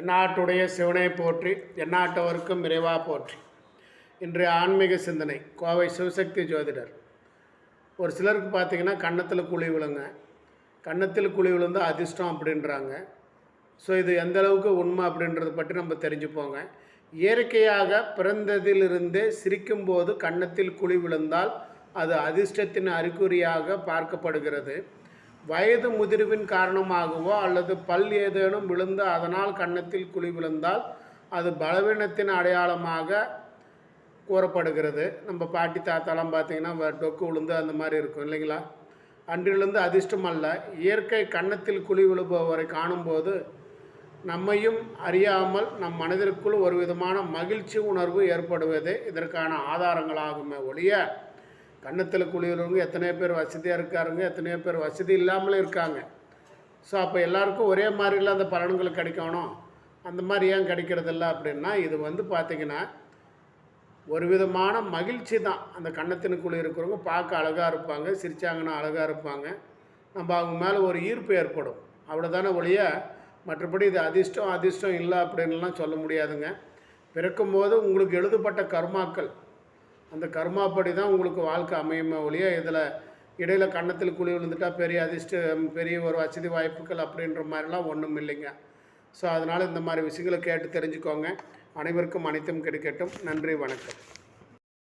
எந்நாட்டுடைய சிவனை போற்றி எந்நாட்டவருக்கும் விரைவா போற்றி. இன்றைய ஆன்மீக சிந்தனை கோவை சிவசக்தி ஜோதிடர். ஒரு சிலருக்கு பார்த்தீங்கன்னா கன்னத்தில் குழி விழுங்க கன்னத்தில் குழி விழுந்து அதிர்ஷ்டம் அப்படின்றாங்க. ஸோ இது எந்த அளவுக்கு உண்மை அப்படின்றத பற்றி நம்ம தெரிஞ்சுப்போங்க. இயற்கையாக பிறந்ததிலிருந்தே சிரிக்கும்போது கன்னத்தில் குழி விழுந்தால் அது அதிர்ஷ்டத்தின் அறிகுறியாக பார்க்கப்படுகிறது. வயது முதிர்வின் காரணமாகவோ அல்லது பல் ஏதேனும் விழுந்து அதனால் கன்னத்தில் குழி விழுந்தால் அது பலவீனத்தின் அடையாளமாக கூறப்படுகிறது. நம்ம பாட்டி தாத்தாலாம் பார்த்தீங்கன்னா வ- டொக்கு விழுந்து அந்த மாதிரி இருக்கும் இல்லைங்களா? அன்றிலிருந்து அதிர்ஷ்டம் அல்ல. இயற்கை கன்னத்தில் குழி விழுபவரை காணும்போது நம்மையும் அறியாமல் நம் மனதிற்குள் ஒரு விதமான மகிழ்ச்சி உணர்வு ஏற்படுவதே இதற்கான ஆதாரங்களாகுமே ஒழிய கன்னத்தில் குளிர்றவங்க எத்தனையோ பேர் வசதியாக இருக்காருங்க எத்தனையோ பேர் வசதி இல்லாமலே இருக்காங்க. ஸோ அப்போ எல்லாருக்கும் ஒரே மாதிரிலாம் அந்த பலன்கள் கிடைக்கணும். அந்த மாதிரி ஏன் கிடைக்கிறதில்ல அப்படின்னா இது வந்து பார்த்திங்கன்னா ஒரு விதமான மகிழ்ச்சி தான். அந்த கன்னத்தினுக்குள்ளே இருக்கிறவங்க பார்க்க அழகாக இருப்பாங்க சிரிச்சாங்கன்னா அழகாக இருப்பாங்க. நம்ம அவங்க மேலே ஒரு ஈர்ப்பு ஏற்படும். அவ்வளோதானே ஒழிய மற்றபடி இது அதிர்ஷ்டம் அதிர்ஷ்டம் இல்லை அப்படின்லாம் சொல்ல முடியாதுங்க. பிறக்கும்போது உங்களுக்கு எழுதப்பட்ட கர்மாக்கள் அந்த கர்மாப்படி தான் உங்களுக்கு வாழ்க்கை அமையுமே ஒழிய இதில் இடையில் கன்னத்தில் குழி விழுந்துட்டா பெரிய அதிர்ஷ்டம் பெரிய ஒரு வசதி வாய்ப்புகள் அப்படின்ற மாதிரிலாம் ஒன்றும் இல்லைங்க. ஸோ அதனால் இந்த மாதிரி விஷயங்களை கேட்டு தெரிஞ்சுக்கோங்க. அனைவருக்கும் அனைத்தும் கிடைக்கட்டும். நன்றி வணக்கம்.